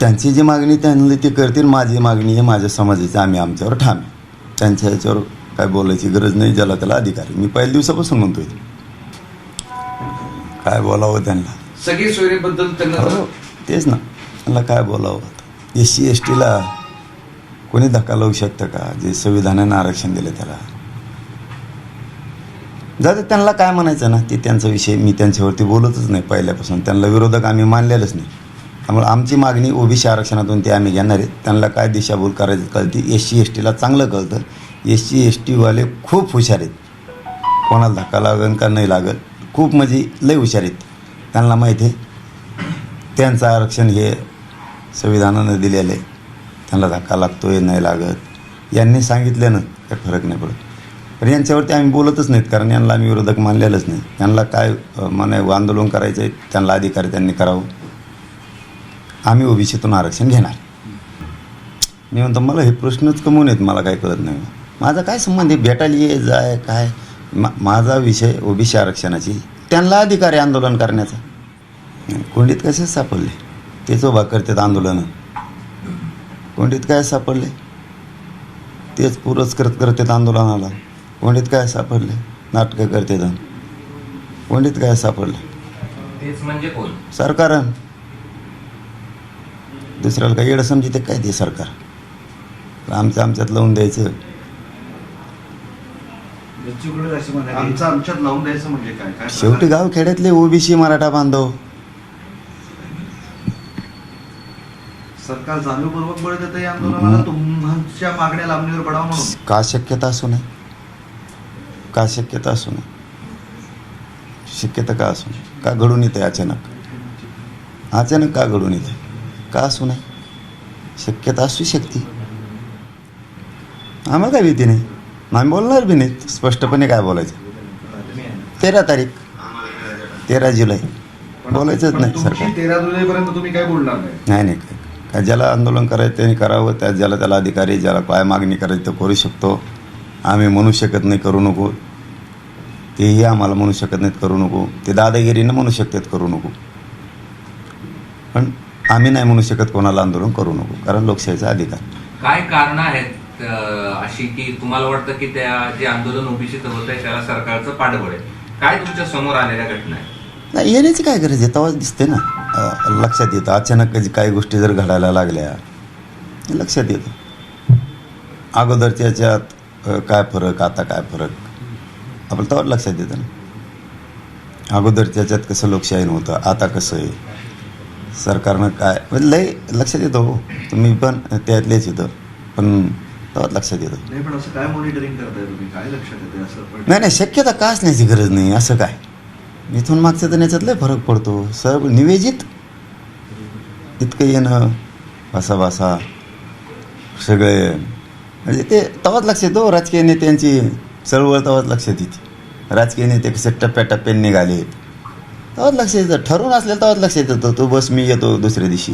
त्यांची जी मागणी त्यांनी ती करतील माझी मागणी आहे माझ्या समाजाची आम्ही आमच्यावर ठाम आहे. त्यांच्या ह्याच्यावर काय बोलायची गरज नाही ज्याला त्याला अधिकार आहे. मी पहिल्या दिवसापासून म्हणतोय. काय बोलावं त्यांना? सगळी सोयरीबद्दल त्यांना हो तेच ना. त्यांना काय बोलावं एस सी एस टीला कोणी धक्का लावू शकतं का? जे संविधानानं आरक्षण दिलं त्याला. जाते त्यांना काय म्हणायचं ना? ते त्यांचा विषय मी त्यांच्यावरती बोलतच नाही पहिल्यापासून. त्यांना विरोधक आम्ही मानलेलंच नाही. त्यामुळे आमची मागणी ओबीसी आरक्षणातून ते आम्ही घेणार आहेत. त्यांना काय दिशाभूल करायचं कळते एस सी एस टीला चांगलं कळतं. एस सी एस टीवाले खूप हुशार आहेत. कोणाला धक्का लागन का नाही लागत खूप म्हणजे लय हुशार आहेत. त्यांना माहिती आहे. त्यांचं आरक्षण हे संविधानानं दिलेलं आहे. त्यांना धक्का लागतो आहे नाही लागत. यांनी सांगितल्यानं काही फरक नाही पडत. पण यांच्यावरती आम्ही बोलतच नाहीत कारण यांना आम्ही विरोधक मानलेलंच नाही. त्यांना काय अं, आंदोलन करायचं आहे त्यांना अधिकार त्यांनी करावं. आम्ही ओबीसीतून आरक्षण घेणार. मी म्हणतो मला हे प्रश्नच कमवून आहेत मला काय कळत नाही. माझा काय संबंध आहे? भेटायला ये जाय काय? मा माझा विषय ओबीसी आरक्षणाची त्यांना अधिकार आहे आंदोलन करण्याचा. कोंडीत कसे सापडले? तेच उभा करतात आंदोलनं. कोंडीत काय सापडले? तेच पुरस्कृत करतात आंदोलनाला. कोंडीत काय सापडले? नाटकं करतात. कोंडीत काय सापडले? तेच म्हणजे कोण? सरकारन दुसऱ्याला काही येडं समजिते काय ते सरकार? आमचं आमच्यात लावून द्यायचं. आमचं आमच्यात लावून द्यायचं म्हणजे काय? काय शेवटी गाव खेड्यातले ओबीसी मराठा बांधव. सरकार जाणीवपूर्वक बळ देतं या आंदोलनाला? तुमच्या मागण्या लांबणीवर पडावं म्हणून? का शक्यता असू नये? का शक्यता असू नये? शक्यता का असू नये? का घडून येते अचानक? अचानक का घडून येते? का असू नये शक्यता असू शकते. आम्हाला काय भीती नाही. आम्ही बोलणार बी नाही. स्पष्टपणे काय बोलायचं? तेरा तारीख. तेरा जुलै. बोलायचंच नाही सरकार. तेरा जुलैपर्यंत तुम्ही काय बोलणार नाही? नाही काय ज्याला आंदोलन करायचं त्याने करावं त्या ज्याला त्याला अधिकारी ज्याला काय मागणी करायची ते करू शकतो. आम्ही म्हणू शकत नाही करू नको. तेही आम्हाला म्हणू शकत नाहीत करू नको. ते दादागिरीनं म्हणू शकतात करू नको. पण आम्ही नाही म्हणू शकत कोणाला आंदोलन करू नको कारण लोकशाहीचा अधिकार. काय कारण आहेत अशी की तुम्हाला वाटतं की त्या जे आंदोलन ओबीसीत होत आहे त्याला सरकारचं पाठबळ आहे? काय तुमच्यासमोर आलेल्या घटना नाही येण्याची काय गरज आहे? तेव्हाच दिसते ना. लक्षात येतं. अचानक काही गोष्टी जर घडायला लागल्या लक्षात येतं. अगोदरच्या याच्यात काय फरक आता काय फरक? आपलं तेव्हा लक्षात येतं ना. अगोदरच्या याच्यात कसं लोकशाही नव्हतं आता कसं आहे? सरकारनं काय? म्हणजे लय लक्षात येतं हो. तुम्ही पण त्यातलेच येतं. पण तेव्हा लक्षात येतं. नाही पण असं काय मॉनिटरिंग करताय तुम्ही? काय लक्षात येते असं? पण नाही नाही शक्यता का असण्याची गरज नाही. असं काय? इथून मागचं तर याच्यात लय फरक पडतो. सर्व निवेजित इतकं येणं भासा भासा सगळे. म्हणजे ते तवाच लक्षात येतो राजकीय नेत्यांची चळवळ तवाच लक्षात येते राजकीय नेते कसे टप्प्याटप्प्याने निघाले तेव्हाच लक्षात येतं. ठरवून असलेलं तेव्हाच लक्षात येतं. तो बस मी येतो दुसऱ्या दिवशी.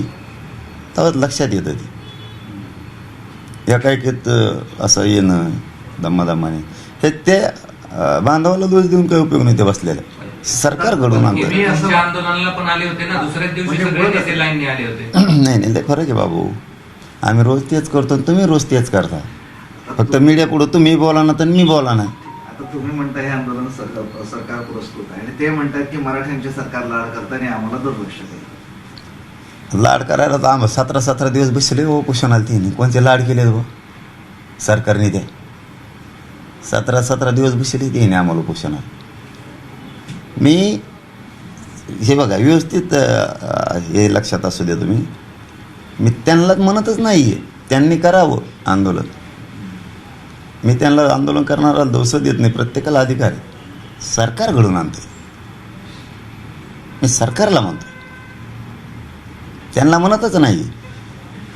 तेव्हाच लक्षात येतं ते. एकाएकीत अं, असं येणं दमादमाने हे ते बांधवाला दोष देऊन काही उपयोग नाही ते बसलेलं. सरकार घडून आणतं तुम्ही आमच्या आंदोलनाला पण आले होते ना? दुसऱ्याच दिवशी म्हणजे नाही नाही लय फरक आहे बाबू. आम्ही रोज तेच करतो आणि तुम्ही रोज तेच करता. फक्त मीडिया पुढं तुम्ही बोला ना तर मी बोला ना आता तुम्ही म्हणता हे आंदोलन सरकार सरकार पुरस्कृत आहे. आणि ते म्हणतात की मराठ्यांचे सरकार लाड करताना आम्हाला दुर्लक्ष केलं. लाड करायला तर आम्हाला सतरा सतरा दिवस बसले हो कुशनाला तिने. कोणते लाड केले हो? सरकारने ते. सतरा सतरा दिवस बसले तिने आम्हाला कुशनाला. मी हे बघा व्यवस्थित हे लक्षात असू द्या तुम्ही. मी त्यांना म्हणतच नाही आहे त्यांनी करावं आंदोलन. मी त्यांना आंदोलन करणारा दोष देत नाही प्रत्येकाला अधिकार आहे. सरकार घडून आणते. मी सरकारला म्हणतो त्यांना म्हणतच नाही.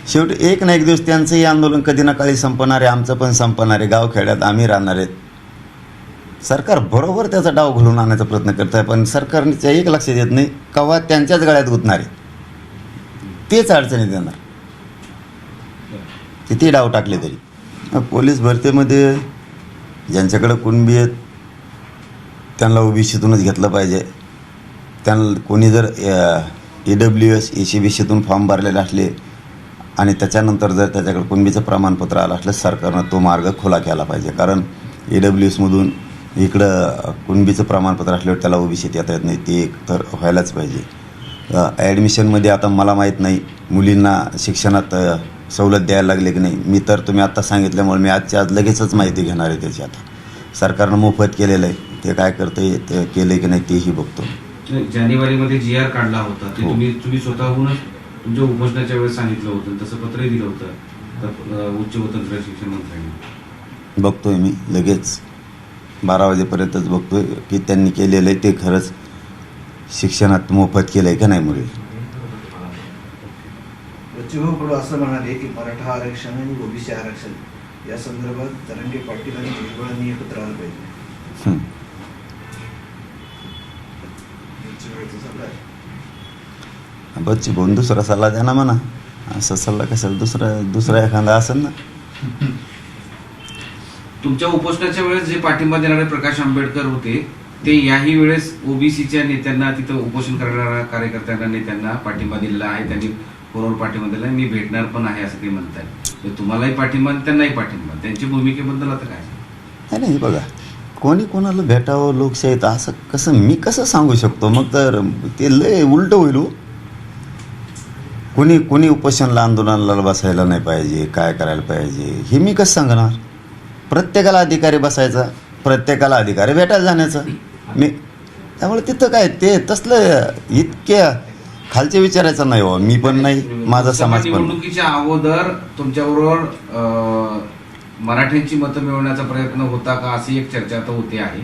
शेवटी एक ना एक दिवस त्यांचंही आंदोलन कधी ना काळी संपणार आहे आमचं पण संपणार आहे गावखेड्यात आम्ही राहणार आहेत. सरकार बरोबर त्याचा डाव घालून आणण्याचा प्रयत्न करत आहे पण सरकारच्या एक लक्ष देत नाही कवा त्यांच्याच गळ्यात गुंतणार आहे. तेच अडचणीत येणार किती डाव टाकले तरी. पोलीस भरतीमध्ये ज्यांच्याकडे कुणबी आहेत त्यांना ओबीसीतूनच घेतलं पाहिजे. त्यांना कोणी जर A W S A C B सीतून form भरलेले असले आणि त्याच्यानंतर जर त्याच्याकडे कुणबीचं प्रमाणपत्र आलं असलं सरकारनं तो मार्ग खुला केला पाहिजे. कारण ए डब्ल्यू एसमधून इकडं कुणबीचं प्रमाणपत्र असल्यावर त्याला ओबीसीत येता येत नाही ते एक तर व्हायलाच पाहिजे. ॲडमिशनमध्ये आता मला माहीत नाही मुलींना शिक्षणात सवलत द्यायला लागले की नाही? मी तर तुम्ही आत्ता सांगितल्यामुळे मी आजच्या आज लगेचच माहिती घेणार आहे त्याची आता. सरकारनं मोफत केलेलं आहे. ते काय करतं ते केलं की नाही तेही बघतो. जानेवारीमध्ये जी आर काढला होता ते हो. तुम्ही तुम्ही स्वतःहूनच तुमच्या उपोषणाच्या वेळेस सांगितलं होतं तसं पत्रही दिलं होतं. उच्च व तंत्र शिक्षण मंत्र्यांनी. बघतोय मी लगेच बारा वाजेपर्यंतच बघतोय की त्यांनी केलेलं आहे ते खरंच शिक्षणात मोफत केलं आहे का नाही मुली बच्चूभाऊ कडू असं म्हणाले की मराठा आरक्षण आणि ओबीसी आरक्षण या संदर्भात तरंगे पाटील आणि भुजबळांनी एकत्र आलं पाहिजे हं. बच्ची भाऊन दुसरा सल्ला द्या ना म्हणा. असा सल्ला कशाला? दुसरा दुसरा एखादा असेल ना. तुमच्या उपोषणाच्या वेळेस जे पाठिंबा देणारे प्रकाश आंबेडकर होते ते याही वेळेस ओबीसीच्या नेत्यांना तिथं उपोषण करणाऱ्या कार्यकर्त्यांना नेत्यांना पाठिंबा दिलेला आहे. त्यांनी कोरोड पाठिंबा दिला मी भेटणार पण आहे असं ते म्हणतात तर तुम्हालाही पाठिंबा आणि त्यांनाही पाठिंबा. त्यांच्या भूमिकेबद्दल आता काय नाही नाही बघा कोणी कोणाला भेटावं लोकशाहीत असं कसं मी कसं सांगू शकतो? मग तर ते लय उलटं होईल हो. कोणी कोणी उपोषणला आंदोलनाला बसायला नाही पाहिजे काय करायला पाहिजे हे मी कसं सांगणार? प्रत्येकाला अधिकारी बसायचा प्रत्येकाला अधिकारी भेटायला जाण्याचा. मी त्यामुळे तिथं काय ते तसलं इतक्या खालच्या विचारायचं नाही हो मी पण नाही माझा समाज पण नाही. निवडणुकीच्या अगोदर तुमच्याबरोबर अं, मराठ्यांची मतं मिळवण्याचा प्रयत्न होता का? अशी एक चर्चा आता होते आहे.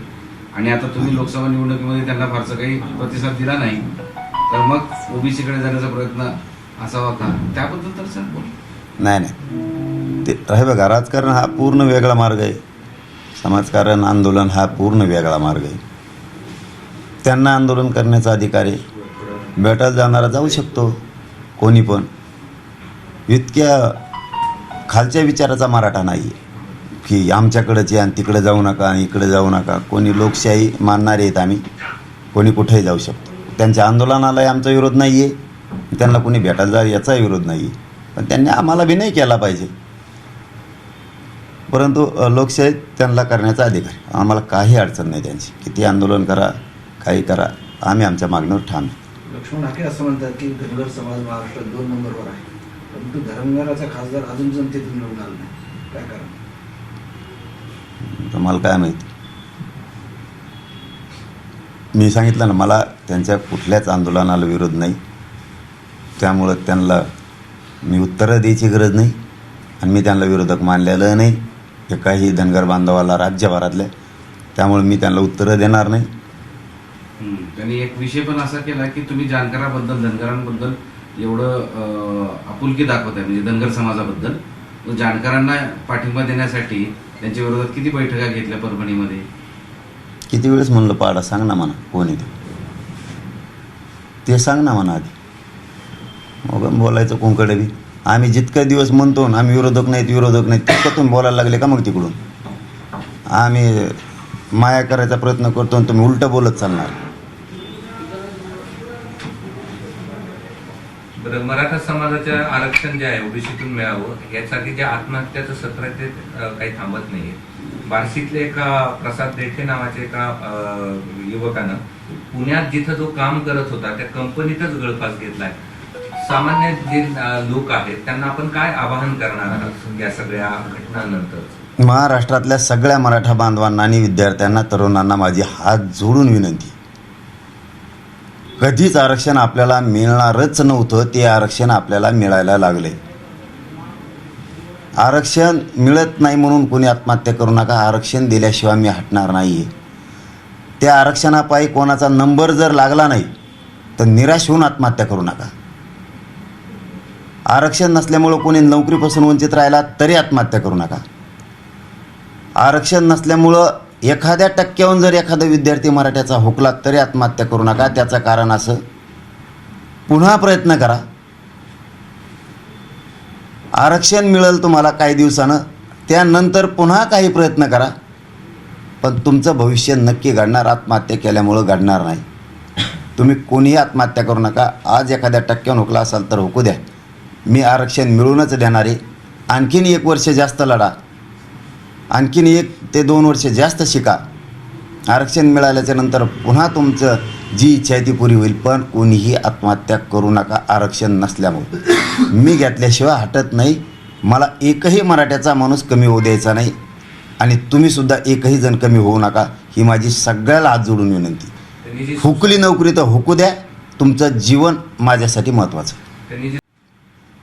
आणि आता तुम्ही लोकसभा निवडणुकीमध्ये त्यांना फारसा काही प्रतिसाद दिला नाही. तर मग ओबीसीकडे जाण्याचा प्रयत्न असावा का? त्याबद्दल तर सर बोल. नाही नाही. ते हे बघा राजकारण हा पूर्ण वेगळा मार्ग आहे. समाजकारण आंदोलन हा पूर्ण वेगळा मार्ग आहे. त्यांना आंदोलन करण्याचा अधिकार आहे. भेटायला जाणारा जाऊ शकतो. कोणी पण. इतक्या खालच्या विचाराचा मराठा नाही आहे की आमच्याकडंच आहे आणि तिकडे जाऊ नका आणि इकडे जाऊ नका. कोणी लोकशाही मानणारे आहेत आम्ही. कोणी कुठेही जाऊ शकतो. त्यांच्या आंदोलनालाही आमचा विरोध नाही आहे त्यांना कोणी भेटायला जा याचा विरोध नाही आहे पण त्यांनी आम्हाला बी नाही केला पाहिजे. परंतु लोकशाही लोकशाहीत त्यांना करण्याचा अधिकार आम्हाला काही अडचण नाही त्यांची. किती आंदोलन करा काही करा. आम्ही आमच्या मागणीवर ठाम लक्ष्मण नाके असं म्हणतात की धनगर समाज महाराष्ट्रात दोन नंबरवर आहे. परंतु धर्मवीराचा खासदार अजून जनतेतून निवडून आला नाही. काय कारण? मला काय माहिती? मी सांगितलं ना मला त्यांच्या कुठल्याच आंदोलनाला विरोध नाही. त्यामुळं त्यांना मी उत्तरं द्यायची गरज नाही आणि मी त्यांना विरोधक मानलेलं नाही. एकाही धनगर बांधवाला राज्यभरातल्या त्यामुळे मी त्यांना उत्तरं देणार नाही. त्यांनी एक विषय पण असा केला की तुम्ही जानकराबद्दल धनगरांबद्दल एवढं आपुलकी दाखवत आहे म्हणजे धनगर समाजाबद्दल. जानकरांना पाठिंबा देण्यासाठी त्यांच्या विरोधात किती बैठका घेतल्या परभणीमध्ये? किती वेळेस म्हणलं पाडा सांग ना म्हणा कोण ते? सांग ना म्हणा आधी. मग बोलायचं कोणकडे बी. आम्ही जितके दिवस म्हणतो ना आम्ही विरोधक नाहीत विरोधक नाहीत तितकं तुम्ही बोलायला लागले का मग तिकडून? आम्ही माया करायचा प्रयत्न करतो आणि तुम्ही उलटं बोलत चालणार. बरं मराठा समाजाच्या आरक्षण जे आहे ओबीसीतून मिळावं यासाठी जे आत्महत्याचं सत्र आहे ते काही थांबत नाहीये. बार्शीतले एका प्रसाद देठे नावाच्या एका युवकानं पुण्यात जिथं जो काम करत होता त्या कंपनीतच गळफास घेतलाय. सामान्य जे लोक आहेत त्यांना आपण काय आवाहन करणार आहात या सगळ्या घटनांनंतर? महाराष्ट्रातल्या सगळ्या मराठा बांधवांना आणि विद्यार्थ्यांना तरुणांना माझी हात जोडून विनंती. कधीच आरक्षण आपल्याला मिळणारच नव्हतं ते आरक्षण आपल्याला मिळायला लागले. आरक्षण मिळत नाही म्हणून कोणी आत्महत्या करू नका आरक्षण दिल्याशिवाय मी हटणार नाही आहे त्या आरक्षणापायी कोणाचा नंबर जर लागला नाही तर निराश होऊन आत्महत्या करू नका. आरक्षण नसल्यामुळं कोणी नोकरीपासून वंचित राहिला तरी आत्महत्या करू नका. आरक्षण नसल्यामुळं एखाद्या टक्क्याहून जर एखादा विद्यार्थी मराठ्याचा हुकला तरी आत्महत्या करू नका. त्याचं कारण असं. पुन्हा प्रयत्न करा. आरक्षण मिळेल तुम्हाला काही दिवसानं. त्यानंतर पुन्हा काही प्रयत्न करा. पण तुमचं भविष्य नक्की घडणार. आत्महत्या केल्यामुळं घडणार नाही. तुम्ही कोणीही आत्महत्या करू नका. आज एखाद्या टक्क्याहून हुकला असाल तर हुकू द्या. मी आरक्षण मिळूनच देणार. आहे आणखीन एक वर्ष जास्त लढा. आणखीन एक ते दोन वर्ष जास्त शिका. आरक्षण मिळाल्याच्या नंतर पुन्हा तुमचं जी इच्छा आहे ती पुरी होईल पण कोणीही आत्महत्या करू नका आरक्षण नसल्यामुळे. मी घेतल्याशिवाय हटत नाही. मला एकही मराठ्याचा माणूस कमी होऊ द्यायचा नाही. आणि तुम्हीसुद्धा एकही जण कमी होऊ नका ही माझी सगळ्याला हात जोडून विनंती. हुकली नोकरी तर हुकू द्या. तुमचं जीवन माझ्यासाठी महत्त्वाचं.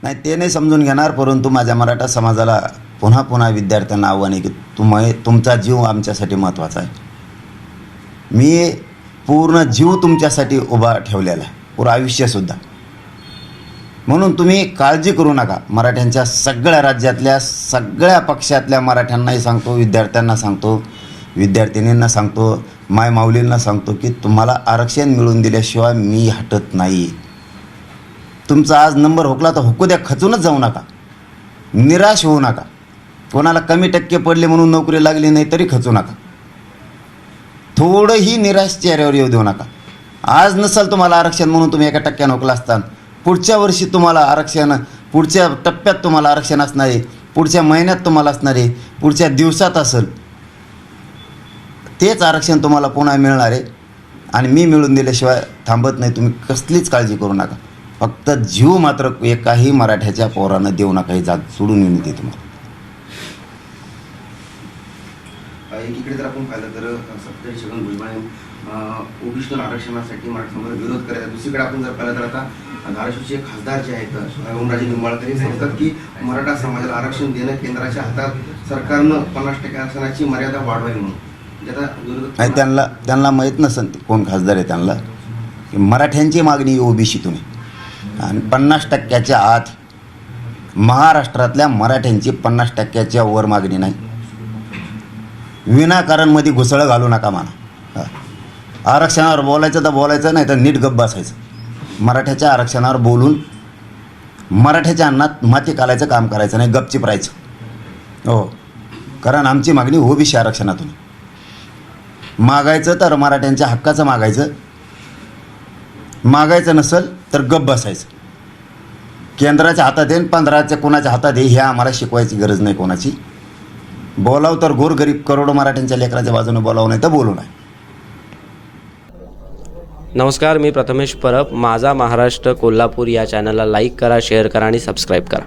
नाही ते नाही समजून घेणार परंतु माझ्या मराठा समाजाला पुन्हा पुन्हा विद्यार्थ्यांना आव्हान आहे की तुम्ही तुमचा जीव आमच्यासाठी महत्त्वाचा आहे. मी पूर्ण जीव तुमच्यासाठी उभा ठेवलेला आहे. पूर्ण आयुष्यसुद्धा म्हणून तुम्ही काळजी करू नका. मराठ्यांच्या सगळ्या राज्यातल्या सगळ्या पक्षातल्या मराठ्यांनाही सांगतो विद्यार्थ्यांना सांगतो विद्यार्थिनींना सांगतो माय माऊलींना सांगतो की तुम्हाला आरक्षण मिळवून दिल्याशिवाय मी हटत नाही. तुमचा आज नंबर हुकला तर हुकू द्या खचूनच जाऊ नका. निराश होऊ नका. कोणाला कमी टक्के पडले म्हणून नोकरी लागली नाही तरी खचू नका. थोडंही निराश चेहऱ्यावर येऊ देऊ नका. आज नसेल तुम्हाला आरक्षण म्हणून तुम्ही एका टक्क्यानं हुकला असता. पुढच्या वर्षी तुम्हाला आरक्षण पुढच्या टप्प्यात तुम्हाला आरक्षण असणार आहे. पुढच्या महिन्यात तुम्हाला असणार आहे. पुढच्या दिवसात असेल. तेच आरक्षण तुम्हाला पुन्हा मिळणार आहे. आणि मी मिळून दिल्याशिवाय थांबत नाही. तुम्ही कसलीच काळजी करू नका. फक्त जीव मात्र एकाही मराठ्याच्या पोरानं देऊ नका. ही जात सोडून विनंती तुम्हाला. एकीकडे जर आपण पाहिलं तर सत्तारी छगन भुजबळ ओबीसीतून आरक्षणासाठी मराठा समाजाला विरोध करायचा दुसरीकडे आपण जर पाहिलं तर आता धाराशिवचे खासदार जे आहेत ओमराजे निंबाळकर हे सांगतात की मराठा समाजाला आरक्षण देणं केंद्राच्या हातात सरकारनं पन्नास टक्के आरक्षणाची मर्यादा वाढवावी म्हणून. म्हणजे त्यांना त्यांना माहीत नसन कोण खासदार आहे त्यांना. की मराठ्यांची मागणी ओबीसीतून. आहे आणि पन्नास टक्क्याच्या आत महाराष्ट्रातल्या मराठ्यांची पन्नास टक्क्याच्या वर मागणी नाही. विनाकारणमध्ये घुसळं घालू नका म्हणा. आरक्षणावर बोलायचं तर बोलायचं नाही तर नीट गप्प बसायचं. मराठ्याच्या आरक्षणावर बोलून मराठ्याच्या अन्नात माती कालायचं काम करायचं नाही गपचिप राहायचं. हो. कारण आमची मागणी ओबीसी आरक्षणातून मागायचं तर मराठ्यांच्या हक्काचं मागायचं. मागायचं नसेल तर गप्प बसायचं. केंद्राच्या हातात येईन पंधराच्या कोणाच्या हातात आहे हे आम्हाला शिकवायची गरज नाही कोणाची. बोलाव तर गोरगरीब करोडो मराठ्यांच्या लेकराच्या बाजूने बोलावं नाही तर बोलू नाही नमस्कार मी प्रथमेश परब. माझा महाराष्ट्र कोल्हापूर या चॅनलला लाईक करा शेअर करा आणि सबस्क्राईब करा.